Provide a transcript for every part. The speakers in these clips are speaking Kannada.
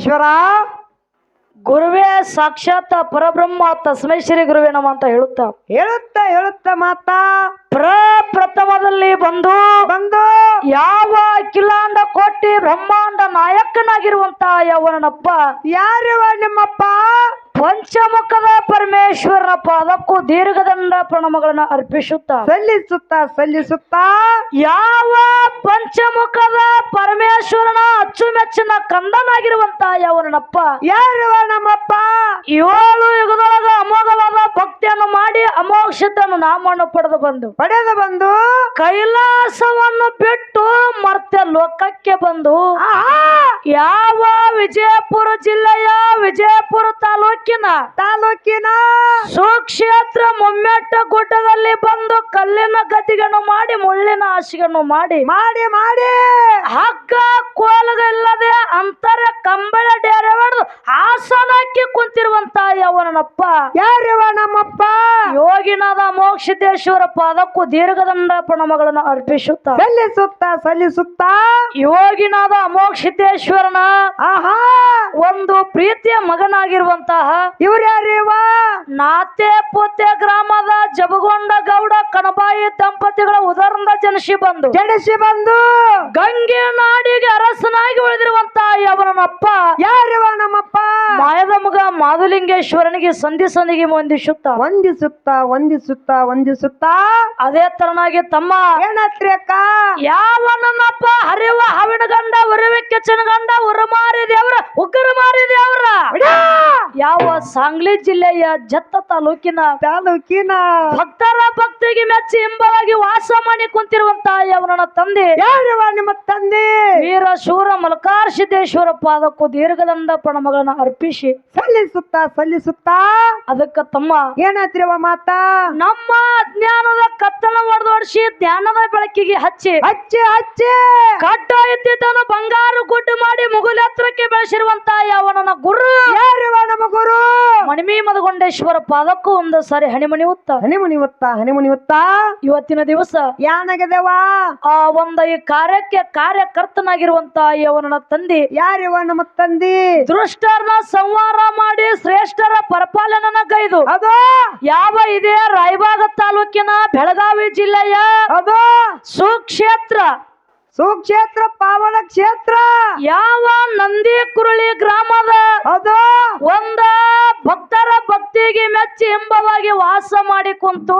ಈಶ್ವರ ಗುರುವೇ ಸಾಕ್ಷಾತ್ ಪರಬ್ರಹ್ಮ ತಸ್ಮೈ ಶ್ರೀ ಗುರುವೇ ನಮ ಅಂತ ಹೇಳುತ್ತ? ಹೇಳುತ್ತ ಹೇಳುತ್ತ ಮಾತಾ? ಪ್ರಪ್ರಥಮದಲ್ಲಿ ಬಂದು ಬಂದು ಯಾವ ಕಿಲಾಂಡ ಕೋಟಿ ಬ್ರಹ್ಮಾಂಡ ನಾಯಕನಾಗಿರುವಂತ ಯಾವನಪ್ಪ ಯಾರ್ಯವ ನಿಮ್ಮಪ್ಪ ಪಂಚಮುಖದ ಪರಮೇಶ್ವರನ ಪಾದಕ್ಕೂ ದೀರ್ಘದಂಡ ಪ್ರಣಮಗಳನ್ನ ಅರ್ಪಿಸುತ್ತ. ಸಲ್ಲಿಸುತ್ತ ಸಲ್ಲಿಸುತ್ತ. ಯಾವ ಪಂಚಮುಖದ ಪರಮೇಶ್ವರನ ಅಚ್ಚುಮೆಚ್ಚಿನ ಕಂದನಾಗಿರುವಂತ ಯಾವನಪ್ಪ ಯಾರವ ನಮ್ಮಪ್ಪ ಏಳು ಯುಗದೊಳಗ ಅಮೋಘವಾದ ಭಕ್ತಿಯನ್ನು ಮಾಡಿ ಅಮೋಕ್ಷತೆಯನ್ನು ನಾಮವನ್ನು ಪಡೆದು ಬಂದು ಪಡೆದು ಬಂದು. ಕೈಲಾಸವನ್ನು ಬಿಟ್ಟು ಮರ್ತ್ಯ ಲೋಕಕ್ಕೆ ಬಂದು ಯಾವ ವಿಜಯಪುರ ಜಿಲ್ಲೆಯ ವಿಜಯಪುರ ತಾಲೂಕಿನ ತಾಲೂಕಿನ ಸುಕ್ಷೇತ್ರ ಮೊಮ್ಮೆಟ್ಟ ಗುಡ್ಡದಲ್ಲಿ ಬಂದು ಕಲ್ಲಿನ ಗತಿಗಳನ್ನು ಮಾಡಿ ಮುಳ್ಳಿನ ಹಾಸಿಗೆಯನ್ನು ಮಾಡಿ. ಮಾಡಿ ಮಾಡಿ. ಹಗ್ಗ ಕೋಲಗಿಲ್ಲದೆ ಅಂತರ ಕಂಬಳ ಡೇರೆ ಹೊಡೆದು ಆಸನಕ್ಕೆ ಕುಂತಿರುವಂತ ಯವನಪ್ಪ ಯಾರಿವ ನಮ್ಮಪ್ಪ? ಯೋಗಿನಾದ ಮೋಕ್ಷಿದ್ದೇಶ್ವರ ಅದಕ್ಕೂ ದೀರ್ಘದಂಡ ಪ್ರಣಮಗಳನ್ನು ಅರ್ಪಿಸುತ್ತ. ಸಲ್ಲಿಸುತ್ತ ಸಲ್ಲಿಸುತ್ತ. ಯೋಗಿನಾದ ಮೋಕ್ಷಿತೇಶ್ವರನ ಆಹಾ. ಒಂದು ಪ್ರೀತಿಯ ಮಗನಾಗಿರುವಂತಹ ಇವ್ರು ಯಾರಿವ ನಾತೆ ಪೋತೆ ಗ್ರಾಮದ ಜಬಗೊಂಡ ಗೌಡ ಕಣಬಾಯಿ ದಂಪತಿಗಳ ಉದರಿಂದ ಜನಿಸಿ ಬಂದು ಜನಿಸಿ ಬಂದು ಗಂಗೆ ನಾಡಿಗೆ ಅರಸನಾಗಿ ಉಳಿದಿರುವಂತ ಅವನಪ್ಪ ಯಾರಿವ ನಮ್ಮಪ್ಪ? ಮಾಯದ ಮಗ ಮಾಧುಲಿಂಗೇಶ್ವರನಿಗೆ ಸಂಧಿ ಸಂಧಿಗೆ ವಂದಿಸುತ್ತ. ವಂದಿಸುತ್ತ ವಂದಿಸುತ್ತ ವಂದಿಸುತ್ತ. ಅದೇ ತರನಾಗಿ ತಮ್ಮ ಏನತ್ರಿ ಅಕ್ಕ ನನ್ನಪ್ಪ ಹರಿವ ಹವಿನ ಗಂಡ ಉರಿವೆ ಕೆಚ್ಚನ ಗಂಡ ಉರಮಾರಿ ದೇವರ ಉಗ್ರ ಮಾರಿ ದೇವರ ಬಿಡ್ಯಾ! ಸಾಂಗ್ಲಿ ಜಿಲ್ಲೆಯ ಜತ್ತ ತಾಲೂಕಿನ ತಾಲೂಕಿನ ಭಕ್ತರ ಭಕ್ತಿಗೆ ಮೆಚ್ಚಿ ಹಿಂಬವಾಗಿ ವಾಸ ಮಾಡಿ ಕುಂತಿರುವಂತ ಅವನ ತಂದೆ. ನಿಮ್ಮ ತಂದೆ? ವೀರ ಶೂರ ಮಲಕಾರ್ ಸಿದ್ದೇಶ್ವರ ಪಾದಕ್ಕೂ ದೀರ್ಘದಂದ ಪ್ರಣಮಗಳನ್ನ ಅರ್ಪಿಸಿ. ಸಲ್ಲಿಸುತ್ತಾ ಸಲ್ಲಿಸುತ್ತಾ? ಅದಕ್ಕ ತಮ್ಮ ಏನಾದ್ರವ ಮಾತಾ? ನಮ್ಮ ಅಜ್ಞಾನದ ಕತ್ತಲ ಒಡೆದೋಡಿಸಿ ಧ್ಯಾನದ ಬೆಳಕಿಗೆ ಹಚ್ಚಿ. ಹಚ್ಚಿ ಹಚ್ಚಿ. ಕಟ್ಟ ಇದ್ದಿದ್ದನ್ನು ಬಂಗಾರ ಗುಡ್ಡು ಮಾಡಿ ಮುಗುಲೆತ್ರಕ್ಕೆ ಬೆಳೆಸಿರುವಂತ ಯಾವನನ ಗುರು. ಯಾರಿವ ನಮ್ಮ ಗುರು? ಮಣಿಮಿ ಮದಗೊಂಡೇಶ್ವರ ಪಾದಕ್ಕೂ ಒಂದು ಸಾರಿ ಹಣಿಮಣಿ ಉತ್ತ ಹನಿಮುನಿ ಹೊತ್ತ ಹನಿಮುನಿ ಹೊತ್ತ ಇವತ್ತಿನ ದಿವಸ ಯಾನಗದೇವ? ಆ ಒಂದು ಈ ಕಾರ್ಯಕ್ಕೆ ಕಾರ್ಯಕರ್ತನಾಗಿರುವಂತ ಯವನನ ತಂದೆ ಯಾರಿವ ನಮ್ಮ ತಂದಿ? ದುಷ್ಟರನ್ನ ಸಂಹಾರ ಮಾಡಿ ಶ್ರೇಷ್ಠರ ಪರಿಪಾಲನನ ಗೈದು ಅದು. ಯಾವ ಇದೆ ರಾಯಬಾಗ ತಾಲೂಕಿನ ಬೆಳಗಾವಿ ಜಿಲ್ಲೆಯ ಅದು. ಸುಕ್ಷೇತ್ರ ಸುಕ್ಷೇತ್ರ ಪಾವನ ಕ್ಷೇತ್ರ. ಯಾವ ನಂದಿ ಕುರುಳಿ ಗ್ರಾಮದ ಅದು ಒಂದ ಭಕ್ತರ ಭಕ್ತಿಗೆ ಮೆಚ್ಚಿ ಎಂಬವಾಗಿ ವಾಸ ಮಾಡಿ ಕುಂತು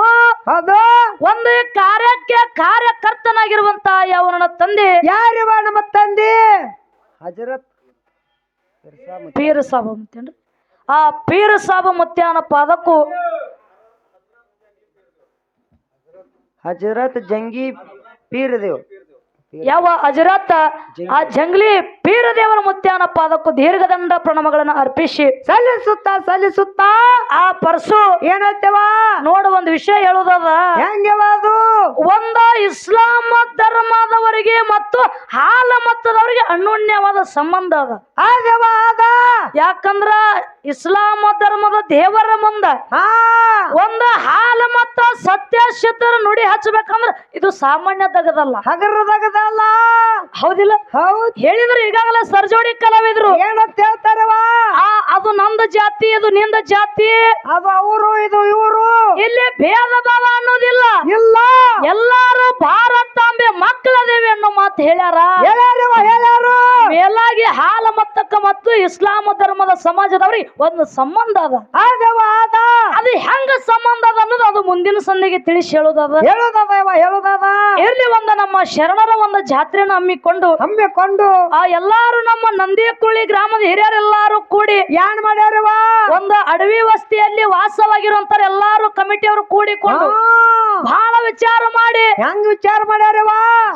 ಅದು ಒಂದು ಕಾರ್ಯಕ್ಕೆ ಕಾರ್ಯಕರ್ತನಾಗಿರುವಂತ ಯಾವನ ತಂದೆ? ಯಾರಿವ ನಮ್ಮ ತಂದೆ? ಹಜರತ್ ಪೀರ ಸಾಬ ಮುತ್ತೇನ್ರಿ ಆ ಪೀರ ಸಾಬ ಮುತ್ಯಾನ ಪಾದಕ್ಕೂ ಹಜರತ್ ಜಂಗಿ ಪೀರದೇವ್. ಯಾವ ಅಜರಾತ ಆ ಜಂಗ್ಲಿ ಪೀರ ದೇವರ ಮುತ್ಯಾನ ಪಾದಕ್ಕೂ ದೀರ್ಘದಂಡ ಪ್ರಣಮಗಳನ್ನು ಅರ್ಪಿಸಿ ಸಲ್ಲಿಸುತ್ತಾ ಸಲ್ಲಿಸುತ್ತಾ. ಆ ಪರ್ಸು ಏನತ್ತವ ನೋಡು ಒಂದು ವಿಷಯ ಹೇಳುದದ ಹೆಂಗವ ಅದು? ಒಂದ ಇಸ್ಲಾಂ ಧರ್ಮದವರಿಗೆ ಮತ್ತು ಹಾಲ ಮತದವರಿಗೆ ಅನ್ಯೋನ್ಯವಾದ ಸಂಬಂಧ ಅದ. ಆಗವಾದ ಯಾಕಂದ್ರ ಇಸ್ಲಾಮ ಧರ್ಮದ ದೇವರ ಮುಂದ ಒಂದು ಹಾಲ ಮತ್ತ ಸತ್ಯಶಿತರ ನುಡಿ ಹಚ್ಚಬೇಕಂದ್ರ ಇದು ಸಾಮಾನ್ಯ ತಗದಲ್ಲ ಹಗರದಗದಲ್ಲ ಹೌದಿಲ್ಲ? ಹೌದು. ಹೇಳಿದ್ರು ಈಗಾಗಲೇ ಸರ್ಜೋಡಿ ಕಲಾವಿದ್ರು. ಏನಂತ ಹೇಳ್ತಾರವ ಆ ಅದು ನಂದ ಜಾತಿ ಇದು ನಿಂದ ಜಾತಿ? ಅದು ಅವರು ಇದು ಇವರು. ಇಲ್ಲಿ ಭೇದ ಭಾವ ಅನ್ನೋದಿಲ್ಲ. ಇಲ್ಲ. ಎಲ್ಲಾರು ಭಾರತಾಂಬೆ ಮಕ್ಕಳದೇವಿ ಅನ್ನೋ ಮಾತು ಹೇಳ್ಯಾರ. ಹೇಳ್ಯಾರವ ಹೇಳ್ಯಾರು. ಮೇಲಾಗಿ ಹಾಲ ಮತ್ತಕ್ಕ ಮತ್ತು ಇಸ್ಲಾಂ ಧರ್ಮದ ಸಮಾಜದವ್ರಿಗೆ ಒಂದು ಸಂಬಂಧ ಅದ. ಆದ ಅದು ಹೆಂಗ ಸಂಬಂಧ ಅದ ಅನ್ನೋದು ಅದು ಮುಂದಿನ ಸಂದಿಗೆ ತಿಳಿಸಿ ಹೇಳೋದದ. ಹೇಳೋದಾ ಇವ ಹೇಳುದದ. ಇರ್ಲಿ ಒಂದು ನಮ್ಮ ಶರಣರ ಒಂದು ಜಾತ್ರೆಯನ್ನು ಹಮ್ಮಿಕೊಂಡು. ಹಮ್ಮಿಕೊಂಡು. ಆ ಎಲ್ಲಾರು ನಮ್ಮ ನಂದಿಯಕುಳಿ ಗ್ರಾಮದ ಹಿರಿಯರೆಲ್ಲಾರು ಕೂಡಿ. ಯಾನ್ ಮಾಡ್ಯಾರವ? ಒಂದು ಅಡವಿ ವಸ್ತಿಯಲ್ಲಿ ವಾಸವಾಗಿರುವಂತ ಎಲ್ಲಾರು ಕಮಿಟಿಯವರು ಕೂಡಿಕೊಂಡು ಬಹಳ ವಿಚಾರ ಮಾಡಿ ಹೆಂಗ್ ವಿಚಾರ ಮಾಡ್ಯಾರವ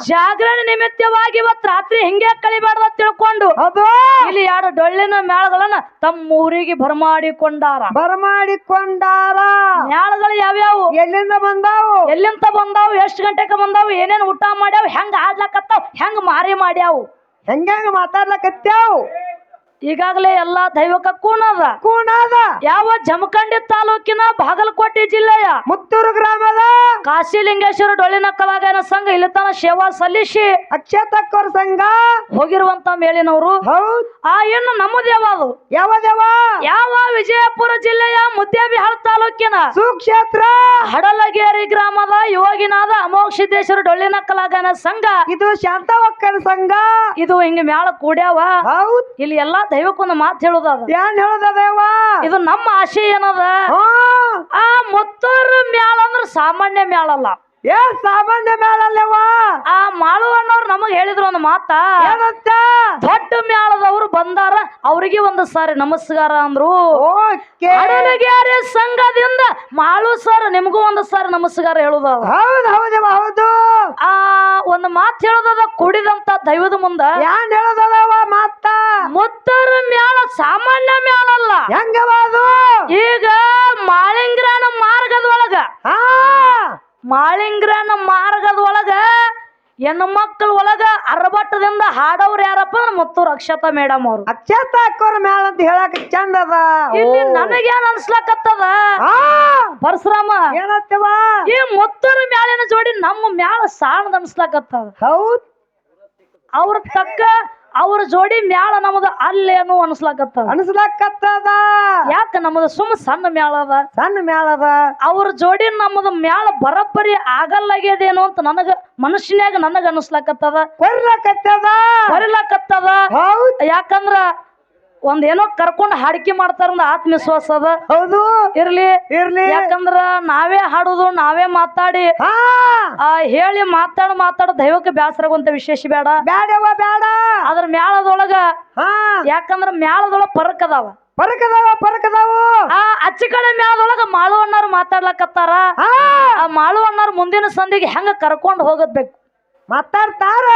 ಜಾಗರಣ ನಿಮಿತ್ತವಾಗಿ ಇವತ್ ರಾತ್ರಿ ಹಿಂಗೆ ಕಳಿಬಾರ್ದ ತಿಳ್ಕೊಂಡು ಅದು. ಇಲ್ಲಿ ಎರಡು ಡೊಳ್ಳಿನ ಮೇಳಗಳನ್ನ ತಮ್ಮ ಊರಿಗೆ ಬರಮಾಡಿಕೊಂಡಾರ ಬರಮಾಡಿಕೊಂಡಾರ ಮೇಳಗಳು ಯಾವ್ಯಾವು? ಎಲ್ಲಿಂದ ಬಂದಾವು? ಎಲ್ಲಿಂದ ಬಂದಾವು? ಎಷ್ಟು ಗಂಟೆಗೆ ಬಂದಾವು? ಏನೇನು ಊಟ ಮಾಡ್ಯಾವ? ಹೆಂಗ್ ಆಡ್ಲಕತ್ತಾವ್? ಹೆಂಗ್ ಮಾರಿ ಮಾಡ್ಯಾವು? ಹೆಂಗ ಮಾತಾಡ್ಲಕತ್ಯಾವ್ ಈಗಾಗಲೇ ಎಲ್ಲಾ ದೈವಕ ಕೂಣದ ಕೂಣದ ಯಾವ ಜಮಖಂಡಿ ತಾಲೂಕಿನ ಬಾಗಲಕೋಟೆ ಜಿಲ್ಲೆಯ ಮುತ್ತೂರು ಗ್ರಾಮದ ಕಾಶಿಲಿಂಗೇಶ್ವರ ಡೊಳ್ಳಿನ ಕಲಾಗಾಯನ ಸಂಘ ಇಲ್ಲಿ ತನ ಸೇವಾ ಸಲ್ಲಿಸಿ ಅಕ್ಷತಕ್ಕವ್ರ ಸಂಘ. ಹೋಗಿರುವಂತ ಮೇಲಿನವರು. ಹೌದ್. ಆ ಇನ್ನು ನಮ್ಮದು ಯಾವುದು ಯಾವ ದೇವ? ಯಾವ ವಿಜಯಪುರ ಜಿಲ್ಲೆಯ ಮುದ್ದೇಬಿಹಾಳ ತಾಲೂಕಿನ ಸುಕ್ಷೇತ್ರ. ಹಡಲಗೇರಿ ಗ್ರಾಮದ ಯೋಗಿನಾದ ಅಮೋಕ್ಷಿದ್ದೇಶ್ವರ ಡೊಳ್ಳಿನ ಕಲಾಗಾಯನ ಸಂಘ. ಇದು ಶಾಂತ ಶಾಂತವಕ್ಕನ ಸಂಘ. ಇದು ಹಿಂಗ ಮ್ಯಾಳ ಕೂಡ್ಯಾವ. ಹೌದ್. ಇಲ್ಲಿ ಎಲ್ಲಾ ದೈವಕ್ಕೊಂದು ಮಾತು ಹೇಳೋದ ಏನ್ ಹೇಳೋದ ದೇವ ಇದು ನಮ್ಮ ಆಶೆ ಏನದ? ಆ ಮುತ್ತೂರು ಮ್ಯಾಲ ಅಂದ್ರೆ ಸಾಮಾನ್ಯ ಮ್ಯಾಳಲ್ಲ ಏ ಸಾಮಾನ್ಯ ಮ್ಯಾಲಲ್ಲವ ಆ ಮಾಳು ಅನ್ನೋರು ನಮಗ್ ಹೇಳಿದ್ರು ಒಂದು ಮಾತ. ಏನಂತ? ದೊಡ್ಡ ಮ್ಯಾಳದವ್ರು ಬಂದಾರ ಅವ್ರಿಗೆ ಒಂದು ಸಾರಿ ನಮಸ್ಕಾರ ಅಂದ್ರು. ಸಂಘದಿಂದ ಮಾಳು ಸರ್ ನಿಮಗೂ ಒಂದು ಸಾರಿ ನಮಸ್ಕಾರ ಹೇಳುದ ಹೌದು ಹೌದವ ಹೌದು. ಮಾತು ಹೇಳೋದದ ಕುಡಿದಂತ ದೈವದ ಮುಂದ ಯಾನ್ ಹೇಳದವ ಮಾತ? ಮುತ್ತರ ಮ್ಯಾಲ ಸಾಮಾನ್ಯ ಮ್ಯಾಲಲ್ಲ ಹೆಂಗವಾದು ಈಗ ಮಾಳಿಂಗ್ರಾನ ಮಾರ್ಗದ ಒಳಗ ಮಾಳಿಂಗ್ರಾನ ಮಾರ್ಗದ ಒಳಗ ಹೆಣ್ಣು ಮಕ್ಕಳ ಒಳಗ ಅರಬಟ್ಟದಿಂದ ಹಾಡವ್ರು ಯಾರಪ್ಪ ರಕ್ಷತಾ ಅಕ್ಷತಾ ಮೇಡಮ್ ಅವ್ರು. ಅಕ್ಷತ ಹಾಕೋರ್ ಮೇಳ ಅಂತ ಹೇಳಕ್ ಚಂದ ಅದ. ಇಲ್ಲಿ ನನಗೇನ್ ಅನ್ಸ್ಲಕತ್ತದ? ಪರಶುರಾಮ ಏನತ್ತವ ಈ ಮುತ್ತೂರ್ ಮ್ಯಾಲಿನ ಜೋಡಿ ನಮ್ಮ ಮ್ಯಾಲ ಸಾಣದ ಅನ್ಸ್ಲಕತ್ತದ. ಹೌದ್. ಅವ್ರ ತಕ್ಕ ಅವ್ರ ಜೋಡಿ ಮ್ಯಾಳ ನಮ್ದು ಅಲ್ಲೇನು ಅನ್ಸ್ಲಕತ್ತದ? ಅನ್ಸ್ಲಕ್ಕತ್ತದ ಯಾಕ ನಮ್ಮದು ಸುಮ್ ಸಣ್ಣ ಮ್ಯಾಳ ಅದ? ಸಣ್ಣ ಮ್ಯಾಳ ಅದ. ಅವ್ರ ಜೋಡಿ ನಮ್ಮದು ಮ್ಯಾಳ ಬರಬ್ಬರಿ ಆಗಲ್ಲಾಗ್ಯದೇನೋ ಅಂತ ನನಗ ಮನುಷ್ಯನ್ಯಾಗ ನನಗ ಅನಿಸ್ಲಕತ್ತದ. ಕೊರ್ಲಾಕತ್ತದ. ಬರಿಲಕತ್ತದ ಹೌದ್. ಯಾಕಂದ್ರ ಒಂದ್ ಕರ್ಕೊಂಡು ಕರ್ಕೊಂಡ್ ಹಾಡಿಕೆ ಮಾಡ್ತಾರ ಒಂದು ಆತ್ಮವಿಶ್ವಾಸ ಅದ. ಹೌದು. ಇರ್ಲಿ. ಇರ್ಲಿ. ಯಾಕಂದ್ರ ನಾವೇ ಹಾಡುದು ನಾವೇ ಮಾತಾಡಿ. ಆ ಹೇಳಿ ಮಾತಾಡ ಮಾತಾಡ ದೈವಕ್ಕೆ ಬ್ಯಾಸರಾಗುವಂತ ವಿಶೇಷ ಬೇಡ. ಬ್ಯಾಡವ ಬೇಡ ಅದ್ರ ಮ್ಯಾಳದೊಳಗ ಯಾಕಂದ್ರ ಮ್ಯಾಳದೊಳಗ ಪರಕ್ ಅದಾವ. ಪರಕದಾವ ಪರಕದಾವ. ಆ ಅಚ್ಚ ಕಡೆ ಮ್ಯಾಳದೊಳಗ ಮಾಳು ಅಣ್ಣಾರು ಮಾತಾಡ್ಲಕತ್ತಾರ. ಆ ಮಾಳು ಅಣ್ಣಾರು ಮುಂದಿನ ಸಂದಿಗೆ ಹೆಂಗ ಕರ್ಕೊಂಡ್ ಹೋಗದ್ಬೇಕು ಮಾತಾಡ್ತಾರ?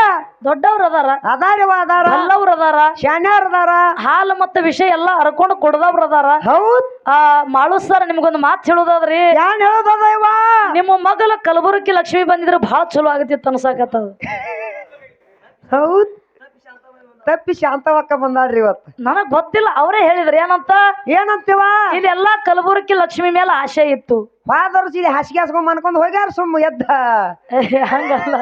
ದೊಡ್ಡವ್ರ ಅದಾರ ಅದಾರವ ಅದಾರ? ಎಲ್ಲವ್ರ ಅದಾರ ಶಾನ್ಯಾರ ಅದಾರ? ಹಾಲು ಮತ್ತ ವಿಷಯ ಎಲ್ಲ ಹರ್ಕೊಂಡು ಕೊಡದವ್ರ ಅದಾರ. ಹೌದ್. ಆ ಮಾಳು ಸರ್ ನಿಮ್ಗೊಂದು ಮಾತು ಹೇಳುದಾದ್ರಿ? ಯಾನ್ ಹೇಳೋದದ ಇವ? ನಿಮ್ಮ ಮಗಲ ಕಲಬುರಗಿ ಲಕ್ಷ್ಮಿ ಬಂದಿದ್ರೆ ಬಹಳ ಚಲೋ ಆಗತ್ತಿತ್ತು ಅನ್ಸಾಕತ್ತದ. ಹೌದ್. ತಪ್ಪಿ ಶಾಂತವಕ್ಕ ಬಂದಾಳ್ರಿ ಇವತ್ತು ನನಗ್ ಗೊತ್ತಿಲ್ಲ ಅವರೇ ಹೇಳಿದ್ರು ಏನಂತ? ಏನಂತೀವ? ಇದೆಲ್ಲಾ ಕಲಬುರಗಿ ಲಕ್ಷ್ಮಿ ಮೇಲೆ ಆಸೆ ಇತ್ತು. ಸಿಡಿ ಹಾಸಿಗೆ ಹಾಸ್ಕೊಂಡ್ ಅನ್ಕೊಂಡ್ ಹೋಗ್ಯಾರ ಸುಮ್ಮ ಎದ್ದ. ಏ, ಹಂಗಲ್ಲ.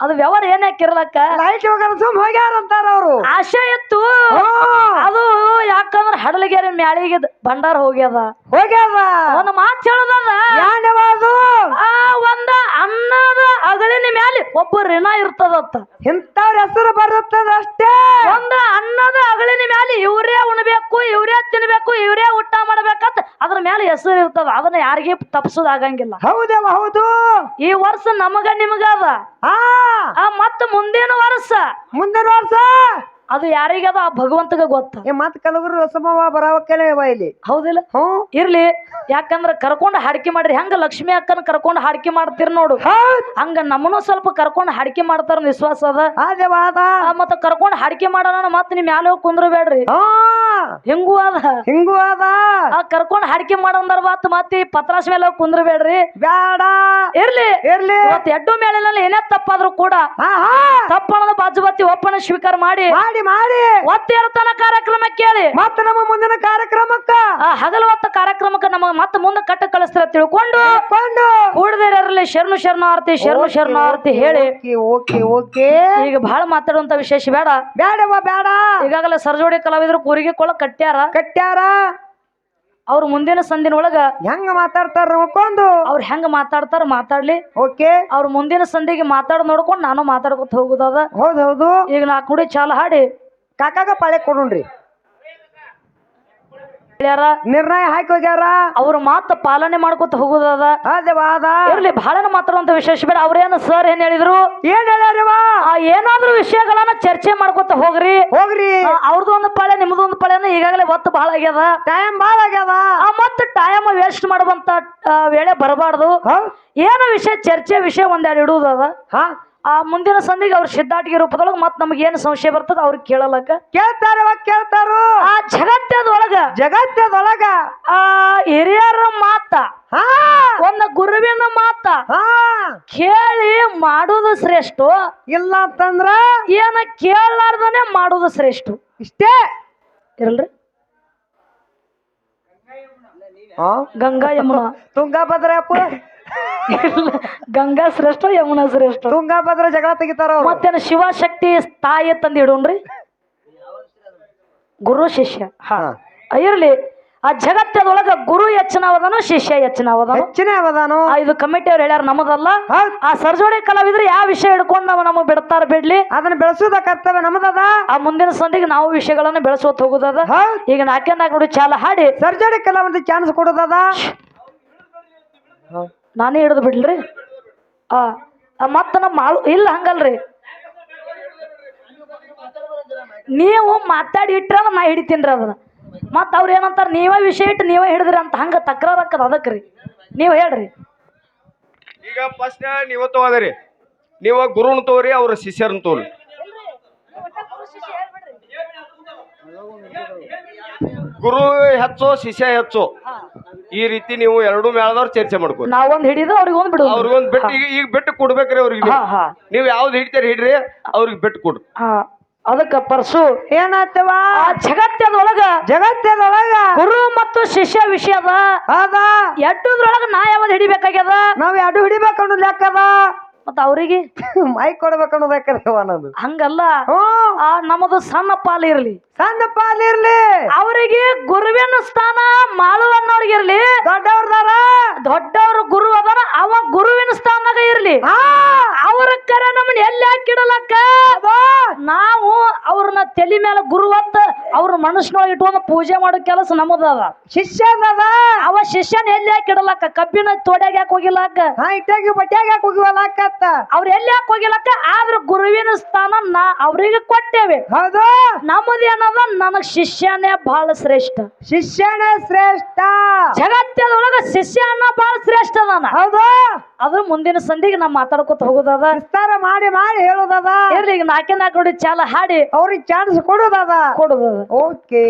ಅದು ವ್ಯವಹಾರ ಏನ್ ಹಾಕಿರ್ಲಕ್ಕ? ಲೈಟ್ ಹೋಗ್ಯಾರ ಸುಮ್ ಹೋಗ್ಯಾರ ಅಂತಾರ ಅವರು. ಆಸೆ ಇತ್ತು. ಅದು ಯಾಕಂದ್ರ ಹಡಲಗೆರೆ ಮ್ಯಾಳಿಗೆ ಭಂಡಾರ ಹೋಗ್ಯದ. ಹೋಗ್ಯದ. ಒಂದು ಮಾತು ಹೇಳೋದದ ಧನ್ಯವಾದ ಆ. ಮ್ಯಾಲೆ ಒಬ್ಬ ಋಣ ಇರ್ತದತ್ತ. ಇಂಥವ್ರ ಹೆಸರು ಬರುತ್ತದ ಅಷ್ಟೇ. ಒಂದ ಅನ್ನದ ಅಗಳಿನ ಮ್ಯಾಲೆ ಇವ್ರೇ ಉಣ್ಬೇಕು ಇವ್ರೇ ತಿನ್ಬೇಕು ಇವ್ರೇ ಊಟ ಮಾಡ್ಬೇಕಂತ ಅದ್ರ ಮೇಲೆ ಹೆಸರು ಇರ್ತದ. ಅದನ್ನ ಯಾರಿಗೆ ತಪ್ಸೋದಾಗಂಗಿಲ್ಲ ಹೌದವ ಹೌದು. ಈ ವರ್ಷ ನಮಗ ನಿಮಗ ಅದ. ಆ ಮತ್ತ ಮುಂದಿನ ವರ್ಷ ಮುಂದಿನ ವರ್ಷ. ಅದು ಯಾರಿಗದ? ಆ ಭಗವಂತಗ ಗೊತ್ತ. ಏ ಮತ್ ಕಲಗುರು ರಸಮವ ಬರಾವಕ್ಕೇನೆ ಅವ ಇಲ್ಲಿ. ಹೌದಿಲ್ಲ? ಹ್ಞೂ. ಇರ್ಲಿ. ಯಾಕಂದ್ರ ಕರ್ಕೊಂಡ್ ಹಾಡಿಕೆ ಮಾಡ್ರಿ. ಹೆಂಗ ಲಕ್ಷ್ಮಿ ಅಕ್ಕನ ಕರ್ಕೊಂಡ್ ಹಾಡಿಕೆ ಮಾಡ್ತೀರಿ ನೋಡು. ಹಂಗ ನಮ್ಮನು ಸ್ವಲ್ಪ ಕರ್ಕೊಂಡ್ ಹಾಡಿಕೆ ಮಾಡ್ತಾರ ವಿಶ್ವಾಸ ಅದ. ಮತ್ತ ಕರ್ಕೊಂಡ್ ಹಾಡಿಕೆ ಮಾಡೋಣ ಮತ್ತ ನಿಮ್ ಯಾಲ ಹೋಗಿ ಕುಂದ್ರಬೇಡ್ರಿ ಹಿಂಗೂ ಅದ. ಹಿಂಗೂ ಅದ. ಆ ಕರ್ಕೊಂಡ್ ಹಾಡಿಕೆ ಮಾಡೋಂದರ ಮತ್ ಮತ್ತೆ ಪತ್ರಾಸ್ ಮೇಲೆ ಹೋಗಿ ಕುಂದ್ರಬೇಡ್ರಿ ಬ್ಯಾಡ. ಇರ್ಲಿ. ಇರ್ಲಿ. ಮತ್ತೆ ಎಡ್ಡು ಮೇಲಿನಲ್ಲಿ ಏನೇ ತಪ್ಪಾದ್ರು ಕೂಡ ಹಾ ಬಾಜು ಬತ್ತಿ ಒಪ್ಪಣ ಒಪ್ಪನ ಸ್ವೀಕಾರ ಮಾಡಿ. ಮಾಡಿ ಮಾಡಿ. ಒತ್ತೇರ್ತನ ಕಾರ್ಯಕ್ರಮ ಕೇಳಿ. ಮತ್ತೆ ನಮ್ಮ ಮುಂದಿನ ಕಾರ್ಯಕ್ರಮಕ್ಕ. ಆ ಹಗಲು ಹೊತ್ತ ಕಾರ್ಯಕ್ರಮಕ್ಕೆ ನಮಗ ಮತ್ತೆ ಮುಂದೆ ಕಟ್ಟ ಕಳಿಸ್ತಾರ ತಿಳ್ಕೊಂಡು. ಕೊಂಡು ಕೂಡದಿರಲಿ ಶರಣು ಶರ್ಮ ಶರಣು ಆರತಿ ಹೇಳಿ. Okay okay okay. ಈಗ ಬಹಳ ಮಾತಾಡುವಂತ ವಿಶೇಷ ಬೇಡ. ಬೇಡವಾ ಬೇಡ. ಈಗಾಗಲೇ ಸರ್ಜೋಡಿ ಕಲಾವಿದರು ಕೂರಿಗೆ ಕೊಳ ಕಟ್ಟ್ಯಾರ. ಕಟ್ಟ್ಯಾರ. ಅವ್ರ ಮುಂದಿನ ಸಂದಿನ ಒಳಗ ಹೆಂಗ ಮಾತಾಡ್ತಾರ ನೋಡ್ಕೊಂಡು? ಅವ್ರ ಹೆಂಗ ಮಾತಾಡ್ತಾರ ಮಾತಾಡ್ಲಿ. ಓಕೆ. ಅವ್ರ ಮುಂದಿನ ಸಂದಿಗೆ ಮಾತಾಡ್ ನೋಡ್ಕೊಂಡು ನಾನು ಮಾತಾಡ್ಕೊತ ಹೋಗುದದ. ಹೌದ್ ಹೌದು. ಈಗ ನಾ ಕುಡಿ ಚಾಲ ಹಾಡಿ. ಕಾಕಾಗ ಪಾಳೆ ಕೊಡುಣ್ರಿ. ಹೇಳ್ಯಾರ? ನಿರ್ಣಯ ಹಾಕಿ ಹೋಗ್ಯಾರ? ಅವ್ರ ಮಾತ ಪಾಲನೆ ಮಾಡ್ಕೊತ ಹೋಗುದದ? ಅದೇವ ಅದ ಇರ್ಲಿ ಬಹಳನ ಮಾತಾಡುವಂತ ವಿಶೇಷ ಬೇಡ. ಅವ್ರೇನು ಸರ್ ಏನ್ ಹೇಳಿದ್ರು? ಏನ್ ಹೇಳ್ಯಾರವ? ಆ, ಏನಾದ್ರೂ ವಿಷಯಗಳನ್ನ ಚರ್ಚೆ ಮಾಡ್ಕೊತ ಹೋಗ್ರಿ. ಹೋಗ್ರಿ. ಅವ್ರದ್ದು ಒಂದು ಪಾಳೆ ನಿಮ್ದು ಒಂದು ಪಾಳೆನ ಈಗಾಗಲೇ ಒತ್ತು ಬಹಳ ಆಗ್ಯದ. ಟೈಮ್ ಬಹಳ ಆಗ್ಯದ. ಮತ್ತ ಟೈಮ್ ವೇಸ್ಟ್ ಮಾಡುವಂತ ವೇಳೆ ಬರಬಾರ್ದು. ಏನು ಏನೋ ವಿಷಯ ಚರ್ಚೆ ವಿಷಯ ಒಂದೆರಡು ಇಡುವುದದ ಹಾ. ಆ ಮುಂದಿನ ಸಂದಿಗೆ ಅವ್ರ ಸಿದ್ಧಾಟಿಗೆ ರೂಪದೊಳಗೆ ಮತ್ತೆ ನಮ್ಗೆ ಏನು ಸಂಶಯ ಬರ್ತದ ಅವ್ರಿಗೆ ಕೇಳಲಕ್ಕ? ಕೇಳ್ತಾರ ಕೇಳ್ತಾರು? ಆ ಜಗತ್ತದೊಳಗ ಜಗತ್ತದೊಳಗ ಆ ಹಿರಿಯರ ಮಾತ. ಒಂದ ಒಂದು ಗುರುವಿನ ಮಾತ. ಕೇಳಿ ಮಾಡುದು ಶ್ರೇಷ್ಠ. ಇಲ್ಲ ಅಂತಂದ್ರ ಏನ ಕೇಳಲಾರ್ದನೆ ಮಾಡುದು ಶ್ರೇಷ್ಠ. ಇಷ್ಟೇ. ಇರಲ್ರಿ? ಗಂಗಾ ಯಮುನಾ. ತುಂಗಾ ಭದ್ರಪ್ಪ ಗಂಗಾ ಶ್ರೇಷ್ಠ ಯಮುನಾ ಶ್ರೇಷ್ಠ. ತುಂಗಾಭದ್ರ ಜಗಳ ತೆಗಿತಾರ ಅವ್ರು. ಮತ್ತೇನು ಶಿವಶಕ್ತಿ ತಾಯಿ ತಂದು ಇಡೋಣ್ರಿ ಗುರು ಶಿಷ್ಯ. ಹಾ. ಇರ್ಲಿ. ಆ ಜಗತ್ತದೊಳಗ ಗುರು ಹೆಚ್ಚಿನವದನು ಶಿಷ್ಯ ಹೆಚ್ಚಿನವದನು. ಹೆಚ್ಚಿನ ಅವದಾನು. ಆ ಇದು ಕಮಿಟಿ ಅವ್ರು ಹೇಳ್ಯಾರ ನಮ್ಮದಲ್ಲ ಹೌದ್. ಆ ಸರ್ಜೋಡಿ ಕಲಾವಿದ್ರು ಯಾವ ವಿಷಯ ಹಿಡ್ಕೊಂಡು ನಾವು ನಮಗೆ ಬಿಡ್ತಾರ ಬಿಡ್ಲಿ? ಅದನ್ನ ಬೆಳೆಸೋದ ಕರ್ತವ್ಯ ನಮ್ಮದದ ಆ ಮುಂದಿನ ಸಂದಿಗೆ ನಾವು ವಿಷಯಗಳನ್ನ ಬೆಳೆಸೋತ್ ಹೋಗುದದ. ಹೌದ್. ಈಗ ನಾಲ್ಕೇ ನಾಲ್ಕು ನೋಡಿ ಚಾಲ ಹಾಡಿ. ಸರ್ಜೋಡಿ ಕೆಲವೊಂದು ಚಾನ್ಸ್ ಕೊಡೋದದ. ನಾನೇ ಹಿಡಿದು ಬಿಡ್ಲ್ರಿ? ಆ ಮತ್ತೆ ನಮ್ಮ ಮಾಳು ಇಲ್ಲ ಹಂಗಲ್ರಿ. ನೀವು ಮಾತಾಡಿ ಇಟ್ರ ನಾ ಹಿಡಿತೀನ್ರಿ ಅದನ್ನ. ಮತ್ತೆ ಅವ್ರು ಏನಂತಾರೆ ನೀವೇ ವಿಷಯ ಇಟ್ಟು ನೀವೇ ಹಿಡಿದ್ರಿ ಅಂತ ಹಂಗ ತಕ್ರಾರ್ ಹಾಕದ ರೀ ನೀವು ಹೇಳ್ರಿ. ಈಗ ಫಸ್ಟ್ ನೀವು ತಗೋದ್ರಿ ನೀವು ಗುರುನ್ ತೋರಿ ಅವ್ರ ಶಿಷ್ಯರನ್ನ ತಗೋರಿ. ಗುರು ಹೆಚ್ಚು ಶಿಷ್ಯ ಹೆಚ್ಚು. ಈ ರೀತಿ ನೀವು ಎರಡು ಮೇಳದವ್ರು ಚರ್ಚೆ ಮಾಡ್ಕೊ ನಾವೊಂದ್ ಹಿಡಿದು ಅವ್ರಿಗೆ ಒಂದ್ ಬಿಡು ಅವ್ರಿಗೊಂದ್ ಬಿಟ್ಟು ಈಗ ಈಗ ಬಿಟ್ಟು ಕೊಡ್ಬೇಕ್ರಿ ಅವ್ರಿಗೆ ಹಾ ಹಾ. ನೀವು ಯಾವ್ದು ಹಿಡಿತೀರಿ ಹಿಡ್ರಿ ಅವ್ರಿಗೆ ಬಿಟ್ಟು ಕೊಡ್ರಿ. ಹಾ. ಅದಕ್ಕ ಪರ್ಸು ಏನಾಗ್ತವ ಆ ಜಗತ್ತದೊಳಗ ಜಗತ್ತದೊಳಗ ಗುರು ಮತ್ತು ಶಿಷ್ಯ ವಿಷಯದ ಅದ ಎಟ್ಟದ್ರೊಳಗ ನಾ ಯಾವ್ದು ಹಿಡಿಬೇಕಾಗ್ಯದ? ನಾವ್ ಎರಡು ಹಿಡಿಬೇಕು ಲೆಕ್ಕದ? ಮತ್ತ ಅವ್ರಿಗೆ? ಮೈಕ್ ಕೊಡ್ಬೇಕು ಅನ್ನೋದು ಲೆಕ್ಕದವ ಹಂಗಲ್ಲ. ಹ್ಮ್ ಆ ನಮ್ಮದು ಸಣ್ಣ ಪಾಲು ಇರ್ಲಿ. ಸಣ್ಣ ಪಾಲಿರ್ಲಿ ಅವರಿಗೆ ಗುರುವಿನ ಸ್ಥಾನ ಮಾಳುವನ್ನವ್ರಿಗೆ ಇರ್ಲಿ. ದೊಡ್ಡವ್ರದಾರ. ದೊಡ್ಡವ್ರ ಗುರು ಅದಾರ ಅವ ಗುರುವಿನ ಸ್ಥಾನದಾಗ ಇರ್ಲಿ. ಹಾ. ನಮ್ಮನ್ನ ಎಲ್ಲಿ ಹಾಕಿಡಲಕ್ಕ? ನಾವು ಅವ್ರನ್ನ ತಲೆ ಮೇಲೆ ಗುರುವತ್ತ ಅವ್ರ ಮನಸ್ಸಿನೊಳಗೆ ಇಟ್ಕೊಂಡು ಪೂಜೆ ಮಾಡೋ ಕೆಲಸ ನಮ್ಮದದ ಶಿಷ್ಯ ಅವ ಶಿಷ್ಯನ ಎಲ್ಲಿ ಹಾಕಿಡಲಕ್ಕ? ಕಬ್ಬಿನ ತೋಡ್ಯಾಗ ಯಾಕೆ ಹೋಗಿಲ್ಲಕ್ಕ ಹಾ ಇಟ್ಟಾಗಿ ಬಟ್ಯಾಗ ಯಾಕೆ ಹೋಗಿವಲ್ಲ ಅವ್ರ ಎಲ್ಲಿ ಯಾಕೆ ಹೋಗಿಲ್ಲಕ್ಕ ಆದ್ರ ಸ್ಥಾನ ನಾ ಅವ್ರಿಗೆ ಕೊಟ್ಟೇವೆ. ಹೌದು. ನಮ್ಮದೇನದ ನನಗ್ ಶಿಷ್ಯನೇ ಬಹಳ ಶ್ರೇಷ್ಠ. ಶಿಷ್ಯನೇ ಶ್ರೇಷ್ಠ. ಜಗತ್ತದೊಳಗ ಶಿಷ್ಯ ಅನ್ನ ಬಹಳ ಶ್ರೇಷ್ಠ ನಾನು ಹೌದು. ಅದ್ರ ಮುಂದಿನ ಸಂಧಿಗೆ ನಾ ಮಾತಾಡ್ಕೊತ ಹೋಗೋದದ. ವಿಸ್ತಾರ ಮಾಡಿ ಮಾಡಿ ಹೇಳೋದದ. ಇರ್ಲಿ ಈಗ ನಾಲ್ಕೇ ನಾಲ್ಕು ನೋಡಿ ಚಾಲ ಹಾಡಿ. ಅವ್ರಿಗೆ ಚಾನ್ಸ್ ಕೊಡೋದದ. ಕೊಡೋದದ. ಓಕೆ